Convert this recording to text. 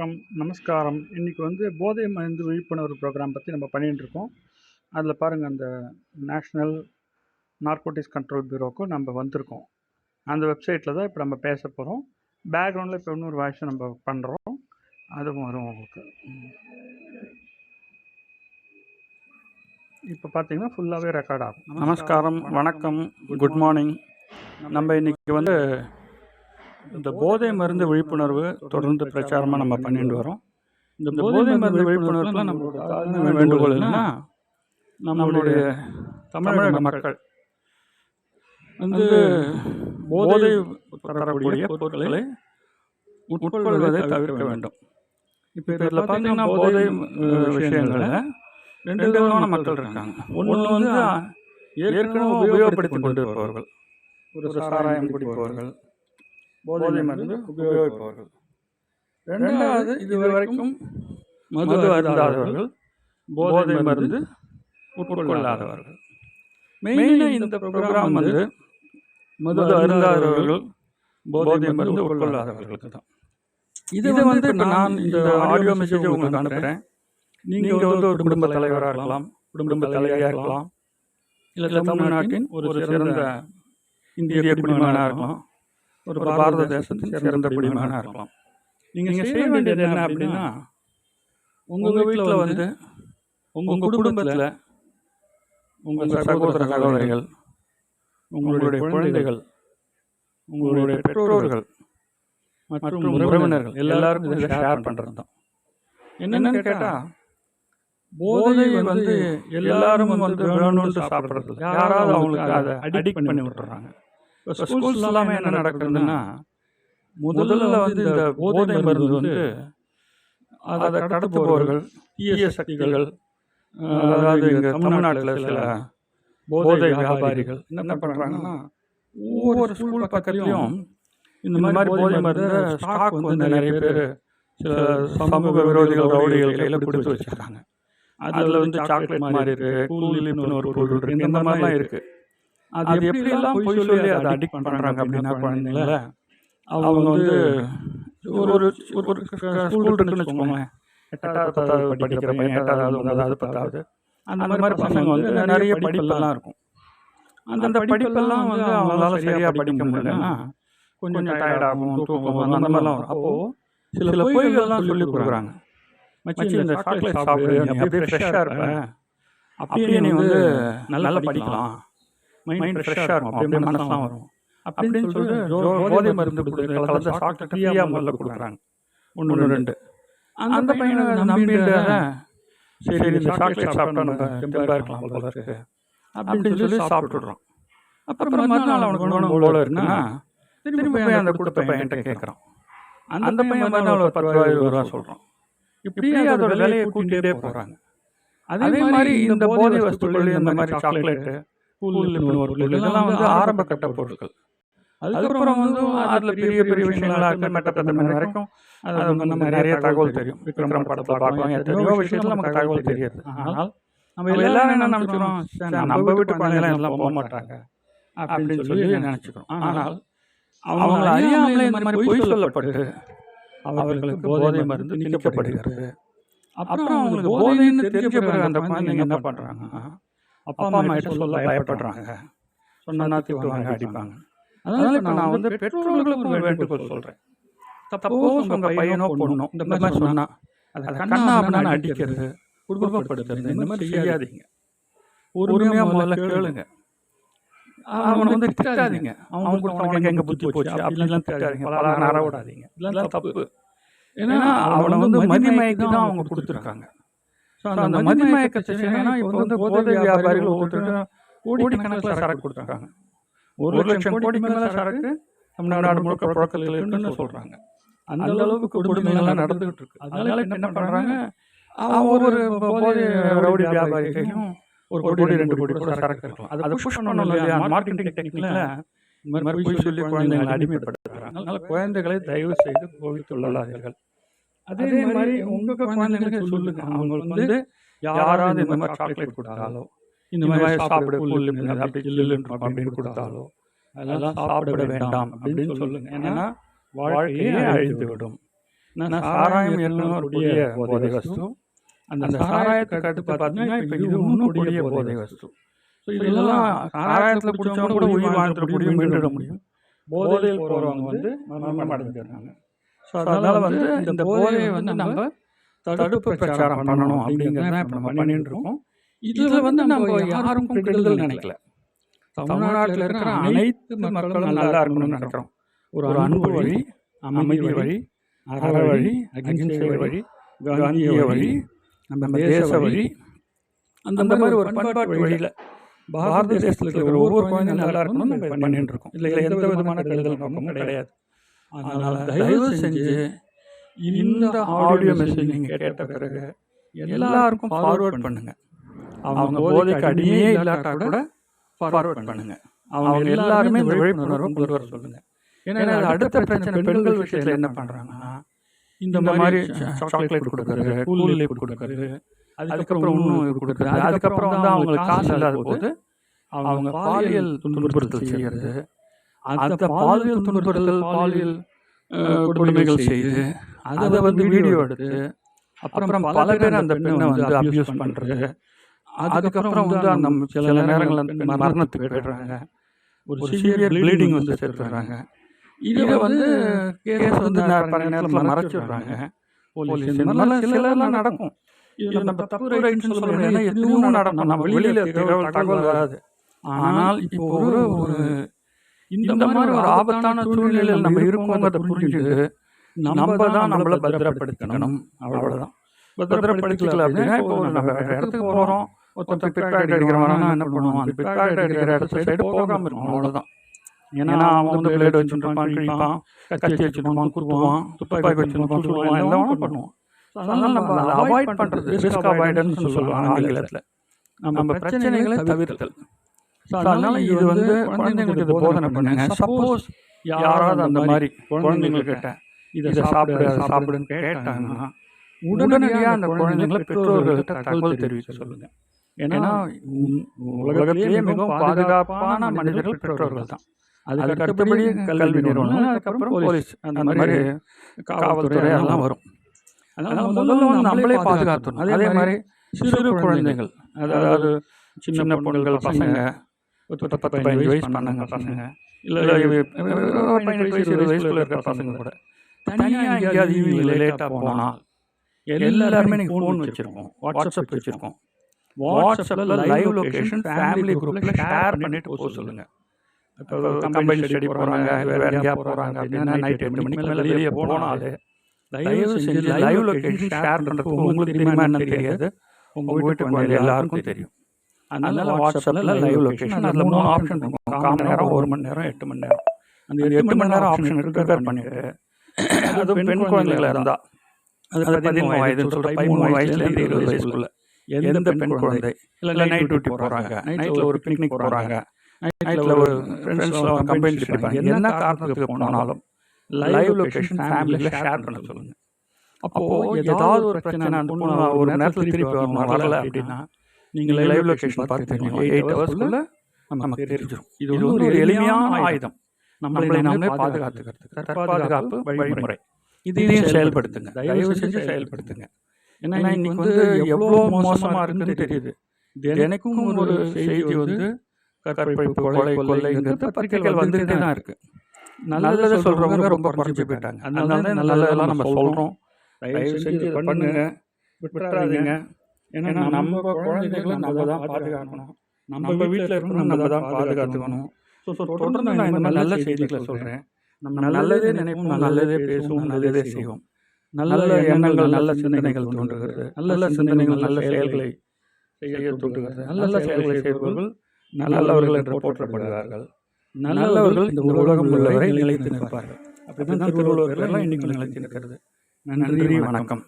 வணக்கம் நமஸ்காரம். இன்றைக்கி வந்து போதை மருந்து விழிப்புணர்வு ப்ரோக்ராம் பற்றி நம்ம பண்ணிட்டு இருக்கோம். அதில் பாருங்கள் அந்த நேஷ்னல் நார்கோட்டிக்ஸ் கண்ட்ரோல் பியூரோக்கும் நம்ம வந்திருக்கோம். அந்த வெப்சைட்டில் தான் இப்போ நம்ம பேச போகிறோம் பேக்ரவுண்டில் இப்போ இன்னொரு வாய்ஸ் நம்ம பண்ணுறோம் அதுவும் வரும் உங்களுக்கு. இப்போ பார்த்தீங்கன்னா ஃபுல்லாகவே ரெக்கார்ட் ஆகும். நமஸ்காரம் வணக்கம் குட் மார்னிங் நம்ம இன்றைக்கி வந்து இந்த போதை மருந்து விழிப்புணர்வு தொடர்ந்து பிரச்சாரமாக நம்ம பண்ணிட்டு வரோம். இந்த போதை மருந்து விழிப்புணர்வுல நம்மளோட வேண்டுகோள் என்னன்னா நம்மளுடைய தமிழக மக்கள். வந்து போதை தரக்கூடிய பொருட்களை உட்கொள்வதை தவிர்க்க வேண்டும். இப்போ இதில் பார்த்தீங்கன்னா போதை விஷயங்களில் ரெண்டு விதமான மக்கள் இருக்காங்க. ஒன்று வந்து ஏற்கனவே உபயோகப்படுத்தி கொண்டு இருப்பவர்கள் ஒரு சாராயம் குடிப்பவர்கள். போதை மருந்து உபயோகிப்பவர்கள். ரெண்டாவது இதுவரைக்கும் மது அருந்தாதவர்கள். போதை மருந்து உட்கொள்ளாதவர்கள். மெயினாக இந்த ப்ரோக்ராம் வந்து மது அருந்தாதவர்கள் போதை மருந்து உட்கொள்ளாதவர்களுக்கு தான். இது வந்து இப்போ நான் இந்த ஆடியோ மெசேஜை உங்களுக்கு அனுப்புகிறேன் நீங்கள் வந்து ஒரு குடும்ப தலைவராக இருக்கலாம். குடும்ப தலைவியாக இருக்கலாம். இல்லை தமிழ்நாட்டின் ஒரு சிறந்த இந்திய குடிமகனாக இருக்கலாம். ஒரு பாரத தேசத்தின் சிறந்த குடிமகனாக இருக்கலாம். நீங்கள் செய்ய வேண்டியது என்ன அப்படின்னா உங்கள் வீட்டில் வந்து உங்கள் குடும்பத்தில் உங்கள் சகோதர சகோதரிகள் உங்களுடைய குழந்தைகள் உங்களுடைய பெற்றோர்கள் மற்றும் உறவினர்கள் எல்லாருக்கும் இதை ஷேர் பண்ணுறது தான் என்னன்னு கேட்டால் போதை வந்து எல்லாரும் வந்து வேணும்னு சாப்பிட்றது. யாராவது அவங்களுக்கு அதை அடிக்ட் பண்ணி விட்டுறாங்க. இப்போ ஸ்கூல்ஸ் எல்லாமே என்ன நடக்குதுன்னா முதல்ல வந்து இந்த போதை மருந்து வந்து அதை கடத்துபவர்கள் தீய சக்திகள் அதாவது இங்கே தமிழ்நாட்டில் சில போதை வியாபாரிகள் என்ன பண்ணுறாங்கன்னா ஒவ்வொரு ஸ்கூல் பக்கத்துலையும் இந்த மாதிரி போதை மருந்து ஸ்டாக் வந்து நிறைய பேர் சில சமூக விரோதிகள் ரவுடிகள் கையில் கொடுத்து வச்சிருக்காங்க. அதில் வந்து சாக்லேட் மாதிரி இருக்குது கூலிப்னு ஒரு பொருள் இருக்குது இந்த மாதிரிலாம் இருக்குது அது எப்படியெல்லாம் பொய் சொல்லி அதை அடிக்ட் பண்ணுறாங்க அப்படின்னா குழந்தைங்கள அவங்க வந்து ஒரு ஒரு ஒரு ஸ்கூல் இருக்குன்னு வச்சுக்கோங்களேன். எட்டாவது பத்தாவது படிக்கிற பையன் எட்டாவது ஒன்பதாவது பத்தாவது. அந்த மாதிரி பசங்க வந்து நிறைய படிப்பெல்லாம் இருக்கும். அந்த அந்த படிப்பெல்லாம் வந்து அவங்களால சரியாக படிக்க முடியலன்னா கொஞ்சம் டயர்டாகும் தூக்கம் அந்த மாதிரிலாம் வரும். அப்போது சில பொய்கள்லாம் சொல்லி கொடுக்குறாங்க. மச்சி இந்த சாக்லேட் சாப்பிடு நீ அப்படியே ஃப்ரெஷ்ஷாக இருப்ப. அப்படியே நீ வந்து நல்லா படிக்கலாம். மைண்ட் ஃப்ரெஷ்ஷாக இருக்கும். அப்படியே மனசுலாம் வரும். அப்படின்னு சொல்லிட்டு போதை மருந்து கலந்த சாக்லேட் ஃப்ரீயாக முதல்ல கொடுக்குறாங்க. ஒன்று ரெண்டு. அந்த பையனை நம்பிட்டு சரி இந்த சாக்லேட் சாப்பிட்டா நம்ம தெம்பாக இருக்கலாம் போல இருக்கு. அப்படின்னு சொல்லி சாப்பிட்டுடுறான் அப்புறம் மறுநாள் அவனுக்கு வேணும் போல இருக்குன்னா திரும்பி அந்த கொடுத்த பையன்கிட்ட கேட்குறான். அந்த பையன் மறுநாள் ஒரு பத்து ரூபா இருபது ரூபா சொல்கிறான் இப்படியே அதோட விலையை கூட்டிகிட்டே போகிறாங்க அதே மாதிரி இந்த போதை வஸ்துக்கள் இந்த மாதிரி சாக்லேட்டு இதெல்லாம் வந்து ஆரம்ப கட்ட பொருட்கள். அதுக்கப்புறம் வந்து அதில் பெரிய பெரிய விஷயங்களா இருக்கு மெட்டப்பட்ட வரைக்கும் அது நம்ம நிறைய தகவல் தெரியும். விக்ரம் படத்தில் பார்க்கலாம் எத்தனையோ விஷயத்தில் நமக்கு தகவல் தெரியாது. ஆனால் நம்ம எல்லாரும் என்ன நினச்சிக்கிறோம்? நம்ம வீட்டு குழந்தைலாம் எல்லாம் போக மாட்டாங்க. அப்படின்னு சொல்லி நினச்சிக்கிறோம்? ஆனால் அவங்க அறியாமலே இந்த மாதிரி பொய் சொல்லப்பட்டு அவர்களுக்கு போதை மருந்து நீக்கப்படுகிறது. அப்புறம் அவங்களுக்கு போதைன்னு தெரிஞ்ச பிறகு அந்த குழந்தைங்க என்ன பண்ணுறாங்க அப்பா அம்மா கிட்ட சொல்ல பயப்படுறாங்க. சொன்னா திட்டுவாங்க அடிப்பாங்க. அதனால இப்போ நான் வந்து பெற்றோர்களுக்கு ஒரு வேண்டுகோள் சொல்கிறேன் சப்போஸ் உங்கள் பையனோ பொண்ணோ இந்த மாதிரி சொன்னா அதை கண்ணா அப்படின்னு அடிக்கிறது குடும்பப்படுத்துறது இந்த மாதிரி செய்யாதீங்க. உரிமையாக முதல்ல கேளுங்க. அவனை வந்து திட்டாதீங்க. அவன் கூட அவனுக்கு எங்கே புத்தி போச்சு? அப்படிலாம் திட்டாதீங்க. பல நர விடாதீங்க இதெல்லாம் தப்பு. ஏன்னா அவனை வந்து மதிமயக்கி தான் அவங்க கொடுத்துருக்காங்க. ஸோ அந்த மதிமயக்கத்தை செய்யணும்னா இப்போ வந்து போதை வியாபாரிகள் ஒவ்வொருத்தருக்கும் கோடிக்கணக்கில் சரக்கு கொடுத்துருக்காங்க ஒரு லட்சம் கோடிக்கு மேலே சரக்கு தமிழ்நாடு முழுக்க புழக்கத்தில் இருக்குன்னு சொல்கிறாங்க அந்த அளவுக்கு கொடுமைகள்லாம் நடந்துகிட்டு இருக்கு. அதனால என்ன பண்ணுறாங்க ஒவ்வொரு போதை ரவுடி வியாபாரிகையும் ஒரு கோடி ரெண்டு கோடி கூட சரக்கு இருக்கலாம் அதை புஷ் பண்ணணும் இல்லையா? மார்க்கெட்டிங் டெக்னிக்கில் போய் சொல்லி குழந்தைகளை அடிமைப்படுத்துறாங்க. அதனால குழந்தைகளை தயவு செய்து கோவித்து கொள்ளாதீர்கள் அதே மாதிரி உங்கள் குழந்தைங்களுக்கு சொல்லுங்க. அவங்களுக்கு வந்து யாராவது இந்த மாதிரி சாக்லேட் கொடுத்தாலோ இந்த மாதிரி சாப்பிட அப்படின்னு கொடுத்தாலோ அதெல்லாம் சாப்பிட வேண்டாம் அப்படின்னு சொல்லுங்க. ஏன்னா வாழ்க்கையே அழிந்து விடும். சாராயம் கொடிய போதை வஸ்து. அந்த சாராயத்துக்கு அடுத்து பார்த்தீங்கன்னா இப்போ இது இன்னும் கொடிய போதை வஸ்து. ஸோ இதெல்லாம் சாராயத்தில் குடிச்சவங்க கூட உயிர் வாழ்ந்துட முடியும் மீண்டுட முடியும். போதையில் போகிறவங்க வந்து மரணம் அடைஞ்சிடுறாங்க. ஸோ அதனால் வந்து இந்த போதையை வந்து நம்ம தடுப்பு பிரச்சாரம் பண்ணணும் அப்படிங்கிறத இப்போ நம்ம பண்ணிட்டு இருக்கோம். இதில் வந்து நம்ம யாருக்கும் கெடுதல் நினைக்கல. தமிழ்நாட்டில் இருக்கிற அனைத்து மக்களும் நல்லா இருக்கணும்னு நினைக்கிறோம். ஒரு அன்பு வழி அமைதி வழி அற வழி அகிம்சை வழி காந்திய வழி நம்ம தேச வழி. அந்த மாதிரி ஒரு பண்பாட்டு வழியில் பாரத தேசத்தில் இருக்கிற ஒவ்வொரு குழந்தையும் நல்லா இருக்கணும்னு நம்ம பண்ணிட்டு இருக்கோம். இல்லை எந்த விதமான கெடுதல் நோக்கமும் கிடையாது. அதனால் தயவு செஞ்சு இந்த ஆடியோ மெசேஜ் நீங்கள் கேட்ட பிறகு எல்லாருக்கும் ஃபார்வர்ட் பண்ணுங்க. அவங்க போதைக்கு அடியே இல்லாட்டா கூட ஃபார்வர்ட் பண்ணுங்க. அவங்க எல்லாருமே இந்த விழிப்புணர்வை கொண்டு வர சொல்லுங்க. ஏன்னா அடுத்த பிரச்சனை பெண்கள் விஷயத்தில் என்ன பண்ணுறாங்கன்னா இந்த மாதிரி சாக்லேட் கொடுக்கறது கூல் கொடுக்கறது அதுக்கப்புறம் இன்னும் கொடுக்குறது அதுக்கப்புறம் வந்து அவங்களுக்கு காசு இல்லாத போது அவங்க பாலியல் துன்புறுத்தல் செய்யறது அந்த பாலியல் துன்புறுத்தல் பாலியல் கொடுமைகள் செய்து அதை வந்து வீடியோ எடுத்து அப்புறம் பல பேர் அந்த பெண்ணை வந்து அப்யூஸ் பண்ணுறது அதுக்கப்புறம் வந்து அந்த சில நேரங்களில் அந்த மரணத்துக்கு போயிடுறாங்க. ஒரு சிவியர் ப்ளீடிங் வந்து சேர்த்துறாங்க இதை வந்து கேஸ் வந்து பல நேரத்தில் மறைச்சிடுறாங்க. போலீஸ் இந்த மாதிரிலாம் சிலர்லாம் நடக்கும். இது நம்ம தப்பு ரைட்னு சொல்ல முடியாது. எதுவும் நடக்கும். நம்ம வெளியில் தகவல் தகவல் வராது. ஆனால் இப்போ ஒரு ஒரு இந்த மாதிரி ஒரு ஆபத்தான சூழ்நிலையில் நம்ம இருக்கோங்கிறத புரிஞ்சுட்டு நம்ம தான் நம்மளை பத்திரப்படுத்தணும் அவ்வளோதான் பத்திரப்படுத்திக்கல அப்படின்னா இப்போ நம்ம இடத்துக்கு போகிறோம் ஒருத்தன் பிக்காட் அடிக்கிறவனா என்ன பண்ணுவோம் அந்த பிக்காட் அடிக்கிற இடத்துல சைடு போகாமல் இருக்கும் அவ்வளோதான் ஏன்னா அவன் வந்து பிளேட் வச்சுருப்பான் கிழிப்பான் கத்தி வச்சுருப்பான் குத்துவான் துப்பாக்கி வச்சுருப்பான் சுடுவான் எல்லாம் பண்ணுவான். அதனால் நம்ம அவாய்ட் பண்ணுறது ரிஸ்க் அவாய்டன்ஸ் சொல்லுவாங்க ஆங்கிலத்தில். நம்ம பிரச்சனைகளை தவிர்த்தல். ஸோ அதனால் இது வந்து குழந்தைங்களுக்கு இது போதனை பண்ணுங்க சப்போஸ் யாராவது அந்த மாதிரி குழந்தைங்கக்கிட்ட இதை சாப்பிடு சாப்பிடுன்னு கேட்டாங்கன்னா உடனடியாக அந்த குழந்தைங்களை பெற்றோர்கள்ட்ட தகவல் தெரிவிக்க சொல்லுங்க. ஏன்னா உலகத்திலேயே மிகவும் பாதுகாப்பான மனிதர்கள் பெற்றோர்கள் தான். அதுக்கு அடுத்தபடி கல்வி நிறுவனம் அதுக்கப்புறம் போலீஸ். அந்த மாதிரி காவல்துறை அதெல்லாம் வரும். அதனால முதல்ல வந்து நம்மளே பாதுகாத்தணும் அதே மாதிரி சிறு குழந்தைகள். அதாவது சின்ன பொண்ணுகள் பசங்க ஒரு பத்து பதினஞ்சு வயசு பண்ணாங்க பசங்க. இல்லை பதினெட்டு வயசு இருபது வயசுல இருக்கிற பசங்க கூட. தனியாக எங்கேயாவது ஈவினிங் லேட்டாக போனால் எல்லாருமே நீங்கள் ஃபோன் வச்சுருக்கோம். வாட்ஸ்அப் வச்சுருக்கோம். வாட்ஸ்அப்பில் லைவ் லொகேஷன் ஃபேமிலி குரூப்பில் ஷேர் பண்ணிட்டு போக சொல்லுங்கள் இப்போ கம்பைன் ஸ்டடி போகிறாங்க வேறு எங்கேயா போகிறாங்க அப்படின்னா நைட் எட்டு மணிக்கு மேலே வெளியே போனாலே தயவு செஞ்சு லைவ் லொகேஷன் ஷேர் பண்ணுறது உங்களுக்கு தெரியுமா என்ன தெரியாது. உங்கள் வீட்டுக்கு எல்லாருக்கும் தெரியும். அதனால வாட்ஸ்அப்பில் லைவ் லொகேஷன் அதில் மூணு ஆப்ஷன் இருக்கும். கால் மணி நேரம் ஒரு மணி நேரம் எட்டு மணி நேரம். அந்த எட்டு மணி நேரம் ஆப்ஷன் ப்ரிப்பேர் பண்ணிட்டு அது பெண் குழந்தைகளா இருந்தா. அது பதிமூணு வயது சொல்கிற பதிமூணு வயசுலேருந்து இருபது வயசுக்குள்ள எந்த பெண் குழந்தை? இல்லை நைட் டியூட்டி போகிறாங்க நைட்டில் ஒரு பிக்னிக் போகிறாங்க நைட்டில் ஒரு ஃப்ரெண்ட்ஸ்லாம் கம்பெனி அடிப்பாங்க என்ன காரணத்துக்கு போனாலும் லைவ் லொகேஷன் ஃபேமிலியில் ஷேர் பண்ண சொல்லுங்கள் அப்போது ஏதாவது ஒரு பிரச்சனை அந்த ஒரு நேரத்தில் திருப்பி வரல அப்படின்னா நீங்கள் லைவ் லொகேஷன் பார்த்து தெரியும் எயிட் ஹவர்ஸ்க்குள்ள நமக்கு தெரிஞ்சிடும். இது வந்து ஒரு எளிமையான ஆயுதம். நம்மளை நாமளே பாதுகாத்துக்கிறதுக்கு தற்பாதுகாப்பு வழிமுறை. இதையும் செயல்படுத்துங்க. தயவு செஞ்சு செயல்படுத்துங்க. ஏன்னா இன்னைக்கு வந்து எவ்வளோ மோசமாக இருக்குன்னு தெரியுது. தினைக்கும் ஒரு செய்தி வந்து கற்பழிப்பு கொலை கொள்ளைங்கிறது பத்திரிகைகள் வந்துகிட்டே தான் இருக்கு. நல்லதை சொல்கிறவங்க ரொம்ப குறைஞ்சி போயிட்டாங்க. அதனால தான் நல்லதெல்லாம் நம்ம சொல்கிறோம் தயவு செஞ்சு பண்ணுங்க. விட்டுறாதீங்க. ஏன்னா நம்ம குழந்தைகளை நம்ம தான் பாதுகாக்கணும். நம்ம வீட்டில் இருக்கணும் நம்ம தான் பாதுகாத்துக்கணும் ஸோ ஸோ தொடர்ந்து நான் இந்த நல்ல செய்திகளை சொல்கிறேன் நம்ம நல்லதே நினைப்போம் நல்லதே பேசுவோம் நல்லதே செய்வோம். நல்ல எண்ணங்கள் நல்ல சிந்தனைகள் தோன்றுகிறது. நல்ல சிந்தனைகள் நல்ல செயல்களை செய்ய தோன்றுகிறது. நல்ல செயல்களை செய்பவர்கள் நல்லவர்கள் என்று போற்றப்படுகிறார்கள். நல்லவர்கள் இந்த உலகம் உள்ளவரை நிலைத்து நிற்பார்கள். அப்படிதான் திருவள்ளுவர் எல்லாம் இன்னைக்கு நிலைத்து நிற்கிறது. நன்றி வணக்கம்.